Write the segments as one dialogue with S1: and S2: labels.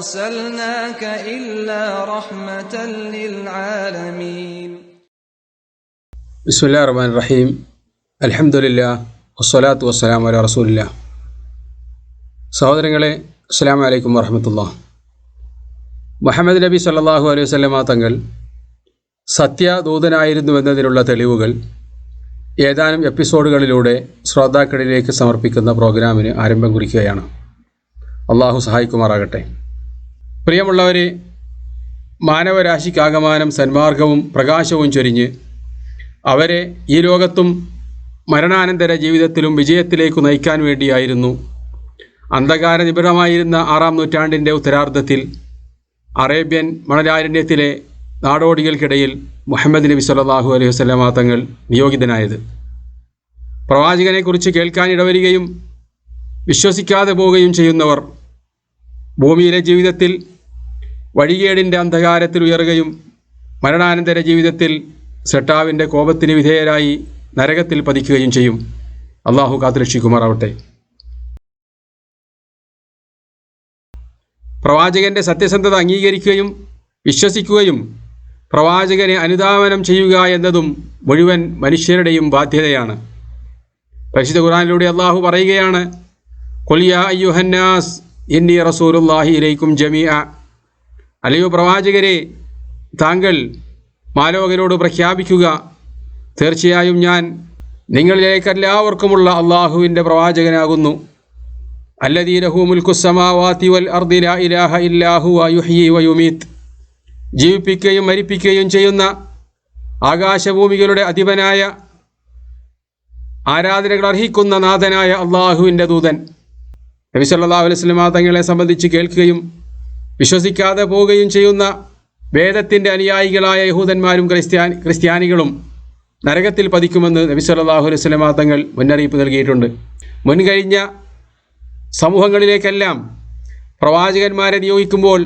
S1: أرسلناك إلا رحمة للعالمين
S2: بسم الله الرحمن الرحيم الحمد لله വസ്സലാത്തു വസ്സലാം അല റസൂലില്ല സഹോദരങ്ങളെ അസ്സാം വലൈക്കും വറഹമത്തുള്ള മുഹമ്മദ് നബി സല്ലാഹു അലൈഹി വസല്ലമ തങ്ങൾ സത്യദൂതനായിരുന്നുവെന്നതിനുള്ള തെളിവുകൾ ഏതാനും എപ്പിസോഡുകളിലൂടെ ശ്രോതാക്കളിലേക്ക് സമർപ്പിക്കുന്ന പ്രോഗ്രാമിന് ആരംഭം കുറിക്കുകയാണ് അള്ളാഹു സഹായിക്കുമാറാകട്ടെ പ്രിയമുള്ളവരെ മാനവരാശിക്കാകമാനം സന്മാർഗവും പ്രകാശവും ചൊരിഞ്ഞ് അവരെ ഈ ലോകത്തും മരണാനന്തര ജീവിതത്തിലും വിജയത്തിലേക്ക് നയിക്കാൻ വേണ്ടിയായിരുന്നു അന്ധകാര നിബിഡമായിരുന്ന ആറാം നൂറ്റാണ്ടിന്റെ ഉത്തരാർദ്ധത്തിൽ അറേബ്യൻ മണലാരണ്യത്തിലെ നാടോടികൾക്കിടയിൽ മുഹമ്മദ് നബി സല്ലാഹു അലൈഹി വസല്ലമ തങ്ങൾ നിയോഗിതനായത്. പ്രവാചകനെക്കുറിച്ച് കേൾക്കാനിടവരികയും വിശ്വസിക്കാതെ പോവുകയും ചെയ്യുന്നവർ ഭൂമിയിലെ ജീവിതത്തിൽ വഴികേടിന്റെ അന്ധകാരത്തിൽ ഉയർകയും മരണാനന്തര ജീവിതത്തിൽ സെട്ടാവിന്റെ കോപത്തിന് വിധേയരായി നരകത്തിൽ പതിക്കുകയും ചെയ്യും. അള്ളാഹു കാത്തുരക്ഷിക്കുമാറാവട്ടെ. പ്രവാചകന്റെ സത്യസന്ധത അംഗീകരിക്കുകയും വിശ്വസിക്കുകയും പ്രവാചകനെ അനുധാവനം ചെയ്യുക എന്നതും മുഴുവൻ മനുഷ്യരുടെയും ബാധ്യതയാണ്. പരിശുദ്ധ ഖുറാനിലൂടെ അള്ളാഹു പറയുകയാണ് കൊലിയ അയ്യുഹന്നാസ് ഇന്നി റസൂലുല്ലാഹി ഇലൈക്കും ജമീഅ. അല്ലയോ പ്രവാചകരെ താങ്കൾ മാലോകരോട് പ്രഖ്യാപിക്കുക. തീർച്ചയായും ഞാൻ നിങ്ങളിലേക്കെല്ലാവർക്കുമുള്ള അള്ളാഹുവിന്റെ പ്രവാചകനാകുന്നു. അല്ലദീ ലഹു മുൽക്കുസമാവാത്തി വൽ ലാ ഇലാഹ ഇല്ലാഹു വയുഹി വയുമീത്ത് ജീവിപ്പിക്കുകയും മരിപ്പിക്കുകയും ചെയ്യുന്ന ആകാശഭൂമികളുടെ അധിപനായ ആരാധനകൾ അർഹിക്കുന്ന നാഥനായ അള്ളാഹുവിന്റെ ദൂതൻ. നബി സല്ലല്ലാഹു അലൈഹി വസല്ലമ തങ്ങളെ സംബന്ധിച്ച് കേൾക്കുകയും വിശ്വസിക്കാതെ പോവുകയും ചെയ്യുന്ന വേദത്തിന്റെ അനുയായികളായ യഹൂദന്മാരും ക്രിസ്ത്യാനി ക്രിസ്ത്യാനികളും നരകത്തിൽ പതിക്കുമെന്ന് നബി സല്ലല്ലാഹു അലൈഹി വസല്ലമ തങ്ങൾ മുന്നറിയിപ്പ് നൽകിയിട്ടുണ്ട്. മുൻകഴിഞ്ഞ സമൂഹങ്ങളിലേക്കെല്ലാം പ്രവാചകന്മാരെ നിയോഗിക്കുമ്പോൾ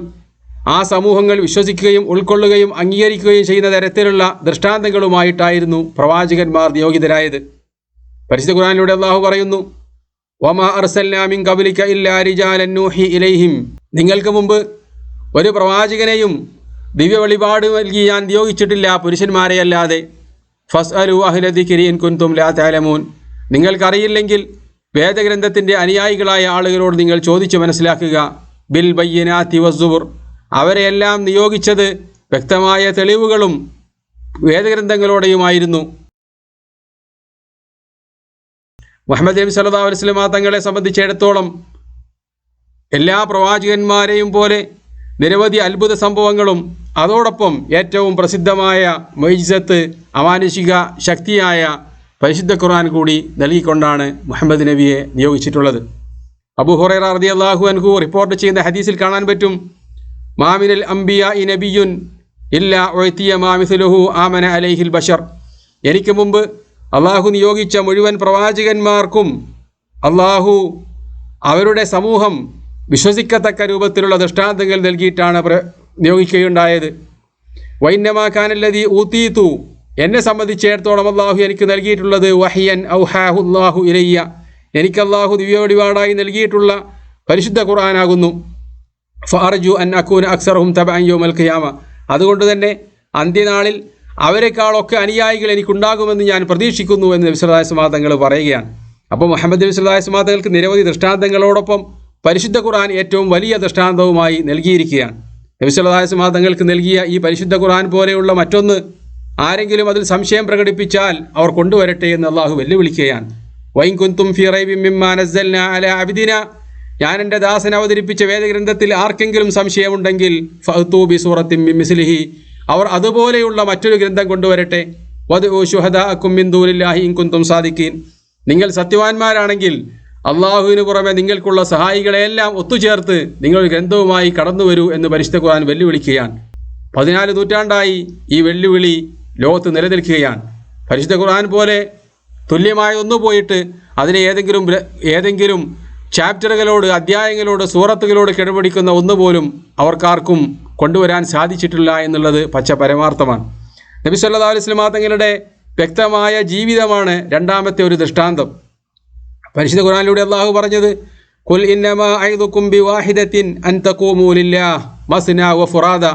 S2: ആ സമൂഹങ്ങൾ വിശ്വസിക്കുകയും ഉൾക്കൊള്ളുകയും അംഗീകരിക്കുകയും ചെയ്യുന്ന തരത്തിലുള്ള ദൃഷ്ടാന്തങ്ങളുമായിട്ടായിരുന്നു പ്രവാചകന്മാർ നിയോഗിതരായത്. പരിശുദ്ധ ഖുർആനിലൂടെ അള്ളാഹു പറയുന്നു വമാ ഇലൈഹിം. നിങ്ങൾക്ക് മുമ്പ് ഒരു പ്രവാചകനെയും ദിവ്യ വെളിപാട് നൽകി ഞാൻ നിയോഗിച്ചിട്ടില്ല പുരുഷന്മാരെ അല്ലാതെ. ഫസ് അലു അഹ്ലദി കിരിയൻ കുന്തും ലാ താലമൂൻ നിങ്ങൾക്കറിയില്ലെങ്കിൽ വേദഗ്രന്ഥത്തിന്റെ അനുയായികളായ ആളുകളോട് നിങ്ങൾ ചോദിച്ചു മനസ്സിലാക്കുക. ബിൽ ബയ്യന തിവസുർ അവരെയെല്ലാം നിയോഗിച്ചത് വ്യക്തമായ തെളിവുകളും വേദഗ്രന്ഥങ്ങളോടെയുമായിരുന്നു. മുഹമ്മദ് നബി സല്ലാ വസ്ലമ തങ്ങളെ സംബന്ധിച്ചിടത്തോളം എല്ലാ പ്രവാചകന്മാരെയും പോലെ നിരവധി അത്ഭുത സംഭവങ്ങളും അതോടൊപ്പം ഏറ്റവും പ്രസിദ്ധമായ മൊയ്സത്ത് അമാനുഷിക ശക്തിയായ പരിശുദ്ധ ഖുർആൻ കൂടി നൽകിക്കൊണ്ടാണ് മുഹമ്മദ് നബിയെ നിയോഗിച്ചിട്ടുള്ളത്. അബു ഹുറൈറ റതി അള്ളാഹു അൻഹു റിപ്പോർട്ട് ചെയ്യുന്ന ഹദീസിൽ കാണാൻ പറ്റും മാമിനൽ അംബിയ ഇ നബിയുൻ ഇല്ല ഒഴത്തിയ മാമിസുലുഹു ആമന അലൈഹിൽ ബഷർ. എനിക്ക് മുമ്പ് അള്ളാഹു നിയോഗിച്ച മുഴുവൻ പ്രവാചകന്മാർക്കും അള്ളാഹു അവരുടെ സമൂഹം വിശ്വസിക്കത്തക്ക രൂപത്തിലുള്ള ദൃഷ്ടാന്തങ്ങൾ നൽകിയിട്ടാണ് നിയോഗിക്കുകയുണ്ടായത്. വൈന്നമാക്കാനല്ലതി ഊത്തീത്തു എന്നെ സംബന്ധിച്ചിടത്തോളം അള്ളാഹു എനിക്ക് നൽകിയിട്ടുള്ളത് വഹിയൻ ഔഹാഹു അള്ളാഹു ഇലയ്യ. എനിക്ക് അള്ളാഹു ദിവ്യോടിപാടായി നൽകിയിട്ടുള്ള പരിശുദ്ധ ഖുർആനാകുന്നു. ഫാർജു അൻ അക്കൂൻ അക്സർഹും യോ ഖിയാമ. അതുകൊണ്ട് തന്നെ അന്ത്യനാളിൽ അവരെക്കാളൊക്കെ അനുയായികൾ എനിക്കുണ്ടാകുമെന്ന് ഞാൻ പ്രതീക്ഷിക്കുന്നു എന്ന് നബിസ്വലാസ്മാ തങ്ങൾ പറയുകയാണ്. അപ്പോൾ മുഹമ്മദ് നബി സമാധങ്ങൾക്ക് നിരവധി ദൃഷ്ടാന്തങ്ങളോടൊപ്പം പരിശുദ്ധ ഖുർആൻ ഏറ്റവും വലിയ ദൃഷ്ടാന്തവുമായി നൽകിയിരിക്കുകയാണ്. നബി സമാധങ്ങൾക്ക് നൽകിയ ഈ പരിശുദ്ധ ഖുർആൻ പോലെയുള്ള മറ്റൊന്ന് ആരെങ്കിലും അതിൽ സംശയം പ്രകടിപ്പിച്ചാൽ അവർ കൊണ്ടുവരട്ടെ എന്ന് അള്ളാഹു വെല്ലുവിളിക്കുകയാണ്. വൈകുന്തും അല അബിദിന. ഞാൻ എന്റെ ദാസൻ അവതരിപ്പിച്ച വേദഗ്രന്ഥത്തിൽ ആർക്കെങ്കിലും സംശയമുണ്ടെങ്കിൽ ഫഹ്തൂബി സൂറത്തിൻ മിസ്ലിഹി അവർ അതുപോലെയുള്ള മറ്റൊരു ഗ്രന്ഥം കൊണ്ടുവരട്ടെ. വധു ഷുഹദ കുമ്മിന്ദൂലില്ലാഹി കുന്തും സാദിക്കീൻ നിങ്ങൾ സത്യവാന്മാരാണെങ്കിൽ അള്ളാഹുവിന് പുറമെ നിങ്ങൾക്കുള്ള സഹായികളെയെല്ലാം ഒത്തുചേർത്ത് നിങ്ങൾ ഗ്രന്ഥവുമായി കടന്നു വരൂ എന്ന് പരിശുദ്ധ ഖുർആൻ വെല്ലുവിളിക്കുകയാണ്. പതിനാല് നൂറ്റാണ്ടായി ഈ വെല്ലുവിളി ലോകത്ത് നിലനിൽക്കുകയാണ്. പരിശുദ്ധ ഖുർആൻ പോലെ തുല്യമായ ഒന്നു പോയിട്ട് അതിനെ ഏതെങ്കിലും ഏതെങ്കിലും ചാപ്റ്ററുകളോട് അധ്യായങ്ങളോട് സൂറത്തുകളോട് കിടപിടിക്കുന്ന ഒന്നുപോലും അവർക്കാർക്കും കൊണ്ടുവരാൻ സാധിച്ചിട്ടില്ല എന്നുള്ളത് പച്ച പരമാർത്ഥമാണ്. നബി സല്ലാ അലൈഹി വസല്ലമ തങ്ങളുടെ വ്യക്തമായ ജീവിതമാണ് രണ്ടാമത്തെ ഒരു ദൃഷ്ടാന്തം. പരിശുദ്ധ ഖുറാനിലൂടെ അള്ളാഹു പറഞ്ഞത് കുൽ വാഹിദത്തിൻ ഫുറാദ.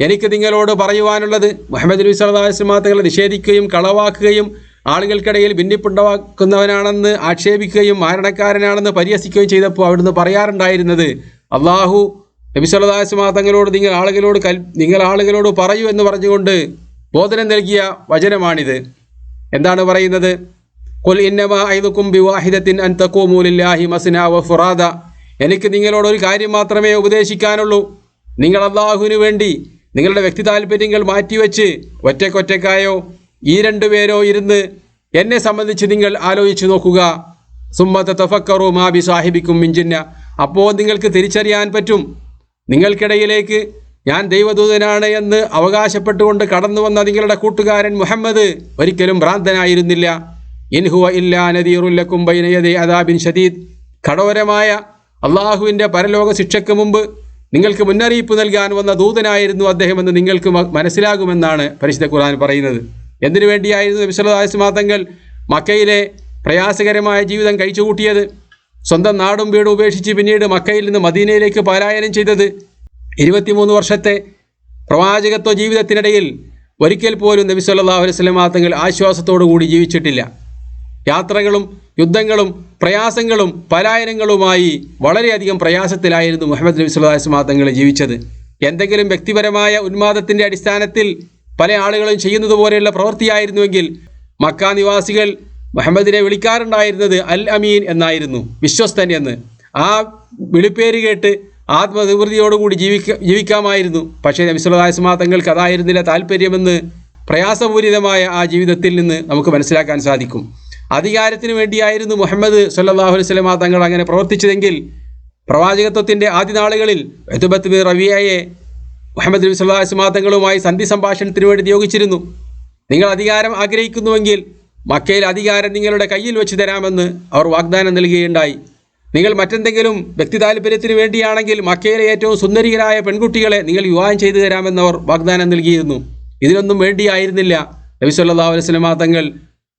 S2: എനിക്ക് നിങ്ങളോട് പറയുവാനുള്ളത് മുഹമ്മദ് നബി സല്ലാ അലൈഹി വസല്ലം തങ്ങളെ നിഷേധിക്കുകയും കളവാക്കുകയും ആളുകൾക്കിടയിൽ ഭിന്നിപ്പുണ്ടാക്കുന്നവനാണെന്ന് ആക്ഷേപിക്കുകയും മാരണക്കാരനാണെന്ന് പരിഹസിക്കുകയും ചെയ്തപ്പോൾ അവിടുന്ന് പറയാറുണ്ടായിരുന്നത് അള്ളാഹു നബി സല്ലല്ലാഹു തങ്ങളോട് നിങ്ങൾ ആളുകളോട് കൽ നിങ്ങൾ ആളുകളോട് പറയൂ എന്ന് പറഞ്ഞുകൊണ്ട് ബോധനം നൽകിയ വചനമാണിത്. എന്താണ് പറയുന്നത്? കൊൽ ഇന്നമ ഐതുക്കും ബിവാഹിദത്തിൻ അൻ തഖൂമൂ ലില്ലാഹി മസ്ന വ ഫുറാദ. എനിക്ക് നിങ്ങളോട് ഒരു കാര്യം മാത്രമേ ഉപദേശിക്കാനുള്ളൂ. നിങ്ങൾ അള്ളാഹുവിന് വേണ്ടി നിങ്ങളുടെ വ്യക്തി താല്പര്യങ്ങൾ മാറ്റിവെച്ച് ഒറ്റക്കൊറ്റക്കായോ ഈ രണ്ടുപേരോ ഇരുന്ന് എന്നെ സംബന്ധിച്ച് നിങ്ങൾ ആലോചിച്ചു നോക്കുക. സുമ്മത്ത തഫക്കറു മാബി സാഹിബിക്കും മിഞ്ചിന്ന അപ്പോൾ നിങ്ങൾക്ക് തിരിച്ചറിയാൻ പറ്റും. നിങ്ങൾക്കിടയിലേക്ക് ഞാൻ ദൈവദൂതനാണ് എന്ന് അവകാശപ്പെട്ടുകൊണ്ട് കടന്നു വന്ന നിങ്ങളുടെ കൂട്ടുകാരൻ മുഹമ്മദ് ഒരിക്കലും ഭ്രാന്തനായിരുന്നില്ല. ഇൻഹുവ ഇല്ലാ നദീറുല്ലക്കും ബൈനയതേ അദാബിൻ ഷദീദ് കടോരമായ അള്ളാഹുവിന്റെ പരലോക ശിക്ഷയ്ക്ക് മുമ്പ് നിങ്ങൾക്ക് മുന്നറിയിപ്പ് നൽകാൻ വന്ന ദൂതനായിരുന്നു അദ്ദേഹമെന്ന് നിങ്ങൾക്ക് മനസ്സിലാകുമെന്നാണ് പരിശുദ്ധ ഖുർആൻ പറയുന്നത്. എന്തിനു വേണ്ടിയായിരുന്നു വിശ്വദാസ്മാതങ്ങൾ മക്കയിലെ പ്രയാസകരമായ ജീവിതം കഴിച്ചുകൂട്ടിയത്? സ്വന്തം നാടും വീടും ഉപേക്ഷിച്ച് പിന്നീട് മക്കയിൽ നിന്ന് മദീനയിലേക്ക് പലായനം ചെയ്തത് ഇരുപത്തിമൂന്ന് വർഷത്തെ പ്രവാചകത്വ ജീവിതത്തിനിടയിൽ ഒരിക്കൽ പോലും നബി അലൈഹി മാത്തങ്ങൾ തങ്ങൾ ആശ്വാസത്തോടു കൂടി ജീവിച്ചിട്ടില്ല. യാത്രകളും യുദ്ധങ്ങളും പ്രയാസങ്ങളും പലായനങ്ങളുമായി വളരെയധികം പ്രയാസത്തിലായിരുന്നു മുഹമ്മദ് നബി സല്ലല്ലാഹു അലൈഹി വസല്ലം തങ്ങൾ ജീവിച്ചത്. എന്തെങ്കിലും വ്യക്തിപരമായ ഉന്മാദത്തിന്റെ അടിസ്ഥാനത്തിൽ പല ആളുകളും ചെയ്യുന്നത് പോലെയുള്ള പ്രവൃത്തിയായിരുന്നുവെങ്കിൽ മക്ക നിവാസികൾ മുഹമ്മദിനെ വിളിക്കാറുണ്ടായിരുന്നത് അൽ അമീൻ എന്നായിരുന്നു വിശ്വസ്തൻ എന്ന്. ആ വിളിപ്പേര് കേട്ട് ആത്മനിവൃത്തിയോടുകൂടി ജീവിക്ക ജീവിക്കാമായിരുന്നു. പക്ഷേ നബി സല്ലല്ലാഹു അലൈഹി വസല്ലം തങ്ങൾക്ക് അതായിരുന്നില്ല താല്പര്യമെന്ന് പ്രയാസപൂരിതമായ ആ ജീവിതത്തിൽ നിന്ന് നമുക്ക് മനസ്സിലാക്കാൻ സാധിക്കും. അധികാരത്തിന് വേണ്ടിയായിരുന്നു മുഹമ്മദ് സല്ലാഹു അലൈഹി തങ്ങൾ അങ്ങനെ പ്രവർത്തിച്ചതെങ്കിൽ പ്രവാചകത്വത്തിന്റെ ആദ്യ നാളുകളിൽ എത്തുബത്ത് റവിയയെ മുഹമ്മദ് നബി അലൈഹി തങ്ങളുമായി സന്ധി സംഭാഷണത്തിന് വേണ്ടി നിയോഗിച്ചിരുന്നു. നിങ്ങൾ അധികാരം ആഗ്രഹിക്കുന്നുവെങ്കിൽ മക്കയിൽ അധികാരം നിങ്ങളുടെ കയ്യിൽ വെച്ച് തരാമെന്ന് അവർ വാഗ്ദാനം നൽകുകയുണ്ടായി. നിങ്ങൾ മറ്റെന്തെങ്കിലും വ്യക്തി താല്പര്യത്തിന് വേണ്ടിയാണെങ്കിൽ മക്കയിലെ ഏറ്റവും സുന്ദരികരായ പെൺകുട്ടികളെ നിങ്ങൾ വിവാഹം ചെയ്തു തരാമെന്ന് അവർ വാഗ്ദാനം നൽകിയിരുന്നു. ഇതിനൊന്നും വേണ്ടിയായിരുന്നില്ല. നബി അലൈഹി വസല്ലം തങ്ങൾ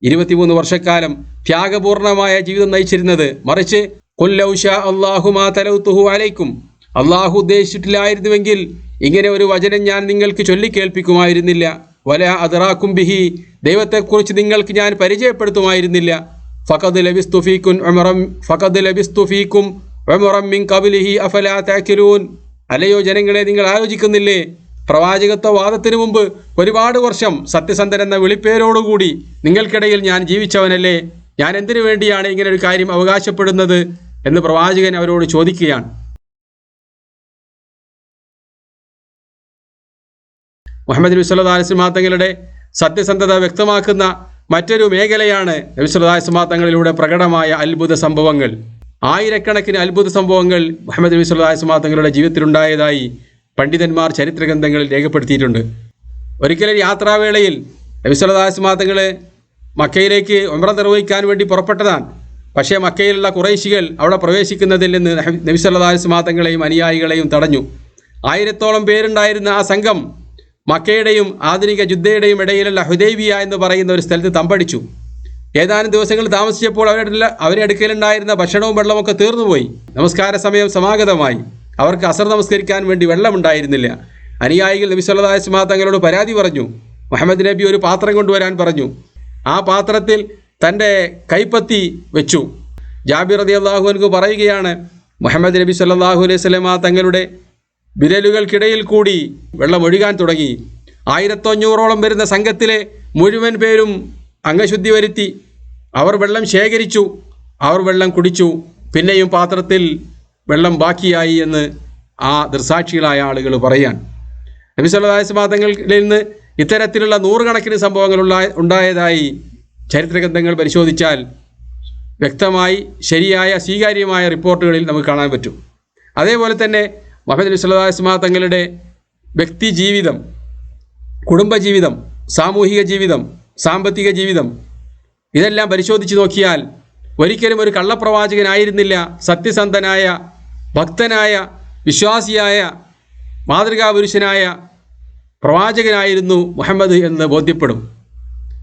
S2: ഇരുപത്തിമൂന്ന് വർഷക്കാലം ത്യാഗപൂർണമായ ജീവിതം നയിച്ചിരുന്നത് മറിച്ച് കൊല്ലൗഷ അള്ളാഹു മാ അലൈക്കും അള്ളാഹു ഉദ്ദേശിച്ചിട്ടില്ലായിരുന്നുവെങ്കിൽ ഇങ്ങനെ ഒരു വചനം ഞാൻ നിങ്ങൾക്ക് ചൊല്ലിക്കേൾപ്പിക്കുമായിരുന്നില്ല വല അദറാക്കും ബിഹി. ദൈവത്തെക്കുറിച്ച് നിങ്ങൾക്ക് ഞാൻ പരിചയപ്പെടുത്തുമായിരുന്നില്ല. ഫഖദ് ലബിസ്തുഫീക്കുൻ ഉമറം ഫഖദ് ലബിസ്തുഫീക്കും ഉമറം മിൻ ഖബ്ലിഹി അഫലാ താക്കിലൂൻ അല്ലയോ ജനങ്ങളെ നിങ്ങൾ ആലോചിക്കുന്നില്ലേ? പ്രവാചകത്വ വാദത്തിനു മുമ്പ് ഒരുപാട് വർഷം സത്യസന്ധൻ എന്ന വിളിപ്പേരോടുകൂടി നിങ്ങൾക്കിടയിൽ ഞാൻ ജീവിച്ചവനല്ലേ? ഞാൻ എന്തിനു വേണ്ടിയാണ് ഇങ്ങനെ ഒരു കാര്യം അവകാശപ്പെടുന്നത് എന്ന് പ്രവാചകൻ അവരോട് ചോദിക്കുകയാണ്. മുഹമ്മദ് നബി അലൈഹി വസല്ലം തങ്ങളുടെ സത്യസന്ധത വ്യക്തമാക്കുന്ന മറ്റൊരു മേഖലയാണ് നബി അലൈഹി വസല്ലം തങ്ങളിലൂടെ പ്രകടമായ അത്ഭുത സംഭവങ്ങൾ. ആയിരക്കണക്കിന് അത്ഭുത സംഭവങ്ങൾ മുഹമ്മദ് നബി അലൈഹി വസല്ലം തങ്ങളുടെ ജീവിതത്തിലുണ്ടായതായി പണ്ഡിതന്മാർ ചരിത്ര ഗ്രന്ഥങ്ങളിൽ രേഖപ്പെടുത്തിയിട്ടുണ്ട് ഒരിക്കലും യാത്രാവേളയിൽ നബി അലൈഹി വസല്ലം തങ്ങൾ മക്കയിലേക്ക് ഉംറ നിർവഹിക്കാൻ വേണ്ടി പുറപ്പെട്ടതാണ്. പക്ഷേ മക്കയിലുള്ള കുറേശികൾ അവിടെ പ്രവേശിക്കുന്നതിൽ നിന്ന് നബി അലൈഹി വസല്ലം തങ്ങളെയും അനുയായികളെയും തടഞ്ഞു. ആയിരത്തോളം പേരുണ്ടായിരുന്ന ആ സംഘം മക്കയുടെയും ആധുനിക ജുദ്ദയുടെയും ഇടയിലുള്ള ഹുദൈബിയ എന്ന് പറയുന്ന ഒരു സ്ഥലത്ത് തമ്പടിച്ചു. ഏതാനും ദിവസങ്ങൾ താമസിച്ചപ്പോൾ അവരുടെ അവരുടെ അടുക്കലുണ്ടായിരുന്ന ഭക്ഷണവും വെള്ളമൊക്കെ തീർന്നുപോയി. നമസ്കാര സമയം സമാഗതമായി. അവർക്ക് അസർ നമസ്കരിക്കാൻ വേണ്ടി വെള്ളമുണ്ടായിരുന്നില്ല. അനുയായികൾ നബി സല്ലല്ലാഹു അലൈഹി തങ്ങളോട് പരാതി പറഞ്ഞു. മുഹമ്മദ് നബി ഒരു പാത്രം കൊണ്ടുവരാൻ പറഞ്ഞു. ആ പാത്രത്തിൽ തന്റെ കൈപ്പത്തി വെച്ചു. ജാബിർ റതി അള്ളാഹുവിനക്ക് പറയുകയാണ് മുഹമ്മദ് നബി സല്ലല്ലാഹു അലൈഹി വസല്ലമ തങ്ങളുടെ വിരലുകൾക്കിടയിൽ കൂടി വെള്ളം ഒഴുകാൻ തുടങ്ങി. ആയിരത്തഞ്ഞൂറോളം വരുന്ന സംഘത്തിലെ മുഴുവൻ പേരും അംഗശുദ്ധി വരുത്തി. അവർ വെള്ളം ശേഖരിച്ചു. അവർ വെള്ളം കുടിച്ചു. പിന്നെയും പാത്രത്തിൽ വെള്ളം ബാക്കിയായി എന്ന് ആ ദൃസാക്ഷികളായ ആളുകൾ പറയാൻ. നബി സല്ലല്ലാഹു അലൈഹി വസല്ലം തങ്ങളിൽ നിന്ന് ഇത്തരത്തിലുള്ള നൂറുകണക്കിന് സംഭവങ്ങൾ ഉണ്ടായതായി ചരിത്രഗ്രന്ഥങ്ങൾ പരിശോധിച്ചാൽ വ്യക്തമായി ശരിയായ സ്വീകാര്യമായ റിപ്പോർട്ടുകളിൽ നമുക്ക് കാണാൻ പറ്റും. അതേപോലെ തന്നെ മുഹമ്മദ് നബി അലൈഹി വസല്ലം തങ്ങളുടെ വ്യക്തി ജീവിതം കുടുംബജീവിതം സാമൂഹിക ജീവിതം സാമ്പത്തിക ജീവിതം ഇതെല്ലാം പരിശോധിച്ച് നോക്കിയാൽ ഒരിക്കലും ഒരു കള്ളപ്രവാചകനായിരുന്നില്ല സത്യസന്ധനായ ഭക്തനായ വിശ്വാസിയായ മാതൃകാപുരുഷനായ പ്രവാചകനായിരുന്നു മുഹമ്മദ് എന്ന് ബോധ്യപ്പെടും.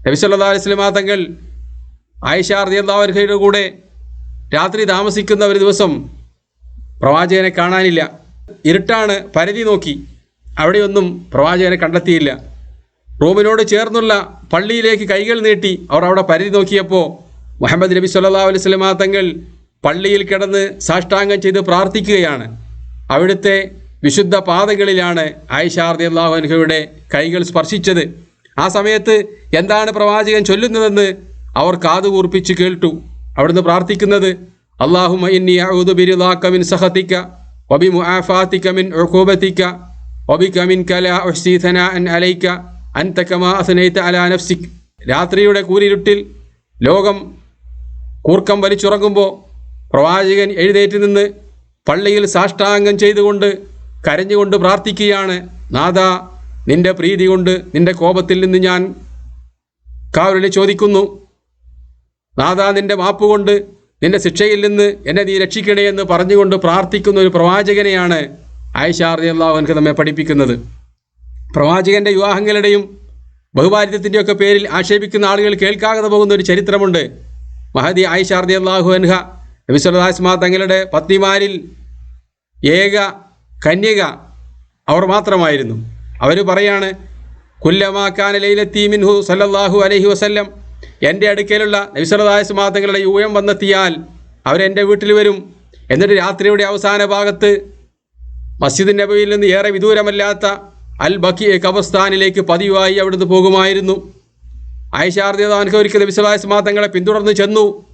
S2: നബി സല്ലല്ലാഹു അലൈഹി വസല്ലം തങ്ങൾ ആയിഷ അൻഹയുടെ കൂടെ രാത്രി താമസിക്കുന്ന ഒരു ദിവസം പ്രവാചകനെ കാണാനില്ല. ഇരുട്ടാണ് പരിധി നോക്കി. അവിടെയൊന്നും പ്രവാചകനെ കണ്ടെത്തിയില്ല. റോമിനോട് ചേർന്നുള്ള പള്ളിയിലേക്ക് കൈകൾ നീട്ടി അവർ അവിടെ പരിധി നോക്കിയപ്പോൾ മുഹമ്മദ് നബി സല്ലാ അലൈഹി സ്വലമാ തങ്ങൾ പള്ളിയിൽ കിടന്ന് സാഷ്ടാംഗം ചെയ്ത് പ്രാർത്ഥിക്കുകയാണ്. അവിടുത്തെ വിശുദ്ധ പാതകളിലാണ് ആയിഷാർദി അള്ളാഹുഅൻഹയുടെ കൈകൾ സ്പർശിച്ചത്. ആ സമയത്ത് എന്താണ് പ്രവാചകൻ ചൊല്ലുന്നതെന്ന് അവർ കാതുകൂർപ്പിച്ച് കേട്ടു. അവിടുന്ന് പ്രാർത്ഥിക്കുന്നത് അള്ളാഹുമ ഇന്നി അഊദു ബിരിദാക മിൻ من عقوبتك وبك منك لا വബിക ثناء عليك أنت كما أثنيت على നഫ്സിക് രാത്രിയുടെ കൂരിരുട്ടിൽ ലോകം കൂർക്കം വലിച്ചുറങ്ങുമ്പോൾ പ്രവാചകൻ എഴുന്നേറ്റ് നിന്ന് പള്ളിയിൽ സാഷ്ടാംഗം ചെയ്തുകൊണ്ട് കരഞ്ഞുകൊണ്ട് പ്രാർത്ഥിക്കുകയാണ് നാഥ നിന്റെ പ്രീതി കൊണ്ട് നിന്റെ കോപത്തിൽ നിന്ന് ഞാൻ കാവലിനെ ചോദിക്കുന്നു. നാഥ നിന്റെ മാപ്പ് കൊണ്ട് നിന്റെ ശിക്ഷയിൽ നിന്ന് എന്നെ നീ രക്ഷിക്കണേ എന്ന് പറഞ്ഞുകൊണ്ട് പ്രാർത്ഥിക്കുന്ന ഒരു പ്രവാചകനെയാണ് ആയിഷാർദി അള്ളാഹുനക്ക് നമ്മെ പഠിപ്പിക്കുന്നത്. പ്രവാചകന്റെ വിവാഹങ്ങളുടെയും ബഹുഭാരിത്യത്തിന്റെയൊക്കെ പേരിൽ ആക്ഷേപിക്കുന്ന ആളുകൾ കേൾക്കാതെ പോകുന്ന ഒരു ചരിത്രമുണ്ട്. മഹദി ആയിഷാർദി അള്ളാഹു അൻഹ തങ്ങളുടെ പത്നിമാരിൽ ഏക കന്യക അവർ മാത്രമായിരുന്നു. അവർ പറയാണ് കുല്ലമാക്കാൻ ലൈലത്തി മിൻഹു സല്ലല്ലാഹു അലൈഹി വസല്ലം എന്റെ അടുക്കലുള്ള നബിസ്വലാസ്മാ തങ്ങളുടെ യൂയം വന്നെത്തിയാൽ അവരെന്റെ വീട്ടിൽ വരും. എന്നിട്ട് രാത്രിയുടെ അവസാന ഭാഗത്ത് മസ്ജിദ് നബിയിൽ നിന്ന് ഏറെ വിദൂരമല്ലാത്ത അൽ ബക്കി ഖബർസ്ഥാനിലേക്ക് പതിവായി അവിടുന്ന് പോകുമായിരുന്നു. ആയിഷാർദിയാൻക്ക് ഒരിക്കൽ നബിസ്വലാസ്മാ സമാധങ്ങളെ പിന്തുടർന്ന് ചെന്നു.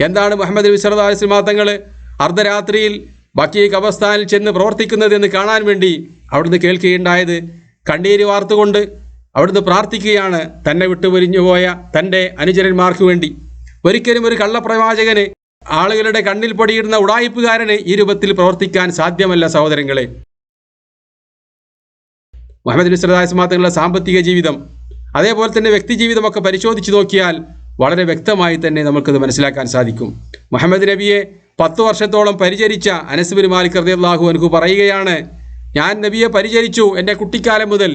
S2: എന്താണ് മുഹമ്മദ് നബി സമാധങ്ങൾ അർദ്ധരാത്രിയിൽ ബക്കി ഖബർസ്ഥാനിൽ ചെന്ന് പ്രവർത്തിക്കുന്നത് എന്ന് കാണാൻ വേണ്ടി അവിടുന്ന് കേൾക്കുകയുണ്ടായത് കണ്ണീര് വാർത്തുകൊണ്ട് അവിടുന്ന് പ്രാർത്ഥിക്കുകയാണ് തന്നെ വിട്ടുപൊരിഞ്ഞുപോയ തന്റെ അനുചരന്മാർക്ക് വേണ്ടി. ഒരിക്കലും ഒരു കള്ളപ്രവാചകന് ആളുകളുടെ കണ്ണിൽ പൊടിയിടുന്ന ഉടായിപ്പുകാരന് ഈ രൂപത്തിൽ പ്രവർത്തിക്കാൻ സാധ്യമല്ല സഹോദരങ്ങളെ. മുഹമ്മദ് തങ്ങളുടെ സാമ്പത്തിക ജീവിതം അതേപോലെ തന്നെ വ്യക്തി ജീവിതമൊക്കെ പരിശോധിച്ച് നോക്കിയാൽ വളരെ വ്യക്തമായി തന്നെ നമുക്കത് മനസ്സിലാക്കാൻ സാധിക്കും. മുഹമ്മദ് നബിയെ പത്ത് വർഷത്തോളം പരിചരിച്ച അനസ്ബിൻ മാലിക് റളിയല്ലാഹു എനിക്ക് പറയുകയാണ് ഞാൻ നബിയെ പരിചരിച്ചു എന്റെ കുട്ടിക്കാലം മുതൽ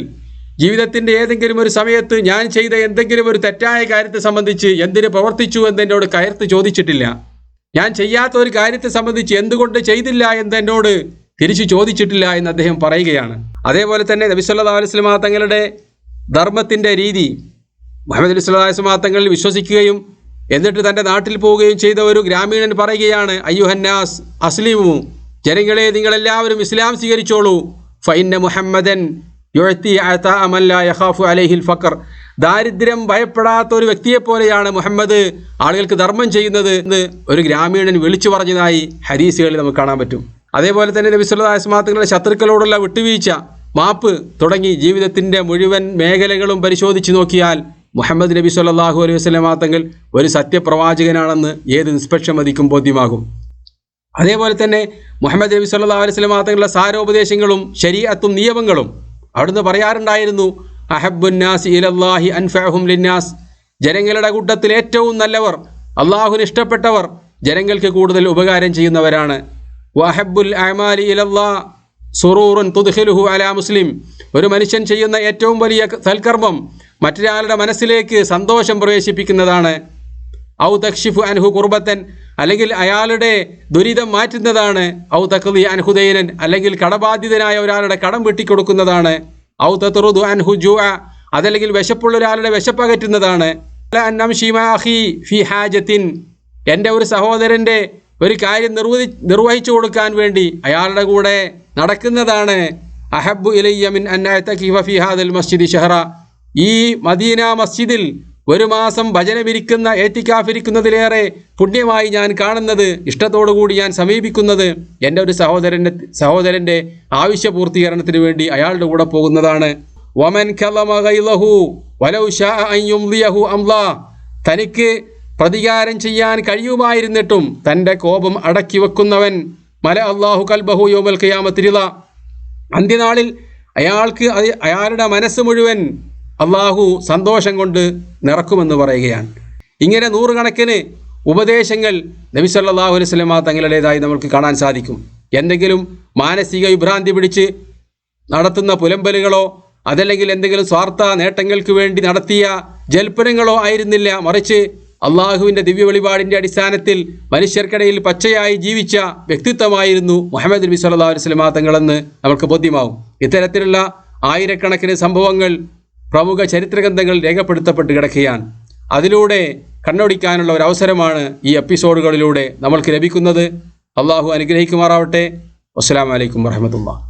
S2: ജീവിതത്തിന്റെ ഏതെങ്കിലും ഒരു സമയത്ത് ഞാൻ ചെയ്ത എന്തെങ്കിലും ഒരു തെറ്റായ കാര്യത്തെ സംബന്ധിച്ച് എന്തിന് പ്രവർത്തിച്ചു എന്ന് എന്നോട് കയർത്ത് ചോദിച്ചിട്ടില്ല. ഞാൻ ചെയ്യാത്ത ഒരു കാര്യത്തെ സംബന്ധിച്ച് എന്തുകൊണ്ട് ചെയ്തില്ല എന്ന് എന്നോട് തിരിച്ചു ചോദിച്ചിട്ടില്ല എന്ന് അദ്ദേഹം പറയുകയാണ്. അതേപോലെ തന്നെ നബി സല്ലല്ലാഹു അലൈഹി വസല്ലമ തങ്ങളുടെ ധർമ്മത്തിന്റെ രീതി മുഹമ്മദ് അലി വസല്ലമ തങ്ങൾ വിശ്വസിക്കുകയും എന്നിട്ട് തന്റെ നാട്ടിൽ പോവുകയും ചെയ്ത ഒരു ഗ്രാമീണൻ പറയുകയാണ് അയ്യുഹന്നാസ് അസ്ലിമു ജനങ്ങളെ നിങ്ങളെല്ലാവരും ഇസ്ലാം സ്വീകരിച്ചോളൂ. ഫൈന്ന മുഹമ്മദൻ യുഴത്തി അമല്ല യഹാഫു അലൈഹിൽ ഫക്കർ ദാരിദ്ര്യം ഭയപ്പെടാത്ത ഒരു വ്യക്തിയെപ്പോലെയാണ് മുഹമ്മദ് ആളുകൾക്ക് ധർമ്മം ചെയ്യുന്നത് എന്ന് ഒരു ഗ്രാമീണൻ വിളിച്ചു പറഞ്ഞതായി ഹരീസുകളിൽ നമുക്ക് കാണാൻ പറ്റും. അതേപോലെ തന്നെ നബി സല്ലല്ലാഹു അലൈഹി വസല്ലമയുടെ ശത്രുക്കളോടുള്ള വിട്ടുവീഴ്ച മാപ്പ് തുടങ്ങി ജീവിതത്തിന്റെ മുഴുവൻ മേഖലകളും പരിശോധിച്ചു നോക്കിയാൽ മുഹമ്മദ് നബി സല്ലല്ലാഹു അലൈഹി വസല്ലമ തങ്ങൾ ഒരു സത്യപ്രവാചകനാണെന്ന് ഏത് നിഷ്പക്ഷം മതിക്കും ബോധ്യമാകും. അതേപോലെ തന്നെ മുഹമ്മദ് നബി സല്ലല്ലാഹു അലൈഹി വസല്ലമ തങ്ങളുടെ സാരോപദേശങ്ങളും ശരീഅത്തും നിയമങ്ങളും അവിടുന്ന് പറയാറുണ്ടായിരുന്നു അഹബുന്നാസ് ഇലല്ലാഹി അൻഫഅഹും ലിന്നാസ്. ജനങ്ങളുടെ കൂട്ടത്തിൽ ഏറ്റവും നല്ലവർ അള്ളാഹുന് ഇഷ്ടപ്പെട്ടവർ ജനങ്ങൾക്ക് കൂടുതൽ ഉപകാരം ചെയ്യുന്നവരാണ്. വഹബുൽ അമാലി ഇലല്ലാ സുറൂറുൻ തുദ്ഖിലുഹു അലാ മുസ്ലിം. ഒരു മനുഷ്യൻ ചെയ്യുന്ന ഏറ്റവും വലിയ സൽക്കർമ്മം മറ്റൊരാളുടെ മനസ്സിലേക്ക് സന്തോഷം പ്രവേശിപ്പിക്കുന്നതാണ്. ഔ തക്ഷിഫു അൻഹു കുർബത്തൻ. അല്ലെങ്കിൽ അയാളുടെ ദുരിതം മാറ്റുന്നതാണ്. ഔ തക്കതി അൻഹുദൈനൻ അല്ലെങ്കിൽ കടബാധിതനായ ഒരാളുടെ കടം വെട്ടിക്കൊടുക്കുന്നതാണ്. ഔ തത്റുദു അൻഹു ജു അതല്ലെങ്കിൽ വിശപ്പുള്ള ഒരാളുടെ വിശപ്പകറ്റുന്നതാണ്. ഹാജത്തിൻ. എന്റെ ഒരു സഹോദരന്റെ ഒരു കാര്യം നിർവഹി നിർവഹിച്ചു കൊടുക്കാൻ വേണ്ടി അയാളുടെ കൂടെ നടക്കുന്നതാണ്. അഹബു ഇലയ്യമിൻ ഫി ഹാദൽ മസ്ജിദ് ഷഹറ. ഈ മദീന മസ്ജിദിൽ ഒരു മാസം ഭജനമിരിക്കുന്ന ഏറ്റിക്കാഫിരിക്കുന്നതിലേറെ പുണ്യമായി ഞാൻ കാണുന്നത് ഇഷ്ടത്തോടുകൂടി ഞാൻ സമീപിക്കുന്നത് എന്റെ ഒരു സഹോദരന്റെ സഹോദരന്റെ ആവശ്യ പൂർത്തീകരണത്തിന് വേണ്ടി അയാളുടെ കൂടെ പോകുന്നതാണ്. വമൻ തനിക്ക് പ്രതികാരം ചെയ്യാൻ കഴിയുമായിരുന്നിട്ടും തന്റെ കോപം അടക്കി വെക്കുന്നവൻ മല അള്ളാഹു കൽബഹു യോമൽ കയാമത്തിരില അന്ത്യനാളിൽ അയാൾക്ക് അയാളുടെ മനസ്സ് മുഴുവൻ അള്ളാഹു സന്തോഷം കൊണ്ട് നിറക്കുമെന്ന് പറയുകയാണ്. ഇങ്ങനെ നൂറുകണക്കിന് ഉപദേശങ്ങൾ നബി അലൈഹി വസല്ലമ തങ്ങളുടേതായി നമുക്ക് കാണാൻ സാധിക്കും. എന്തെങ്കിലും മാനസിക വിഭ്രാന്തി പിടിച്ച് നടത്തുന്ന പുലമ്പലുകളോ അതല്ലെങ്കിൽ എന്തെങ്കിലും സ്വാർത്ഥ നേട്ടങ്ങൾക്ക് വേണ്ടി നടത്തിയ ജൽപ്പനങ്ങളോ ആയിരുന്നില്ല. മറിച്ച് അള്ളാഹുവിന്റെ ദിവ്യ വെളിപാടിന്റെ അടിസ്ഥാനത്തിൽ മനുഷ്യർക്കിടയിൽ പച്ചയായി ജീവിച്ച വ്യക്തിത്വമായിരുന്നു മുഹമ്മദ് നബി സല്ലാ അലൈഹി വസല്ലമ തങ്ങളെന്ന് നമുക്ക് ബോധ്യമാവും. ഇത്തരത്തിലുള്ള ആയിരക്കണക്കിന് സംഭവങ്ങൾ പ്രമുഖ ചരിത്രഗ്രന്ഥങ്ങൾ രേഖപ്പെടുത്തപ്പെട്ട് കിടക്കുകയാണ്. അതിലൂടെ കണ്ണൊടിക്കാനുള്ള ഒരു അവസരമാണ് ഈ എപ്പിസോഡുകളിലൂടെ നമ്മൾക്ക് ലഭിക്കുന്നത്. അള്ളാഹു അനുഗ്രഹിക്കുമാറാവട്ടെ. അസ്സാം അലൈക്കും വറഹമത്തുള്ള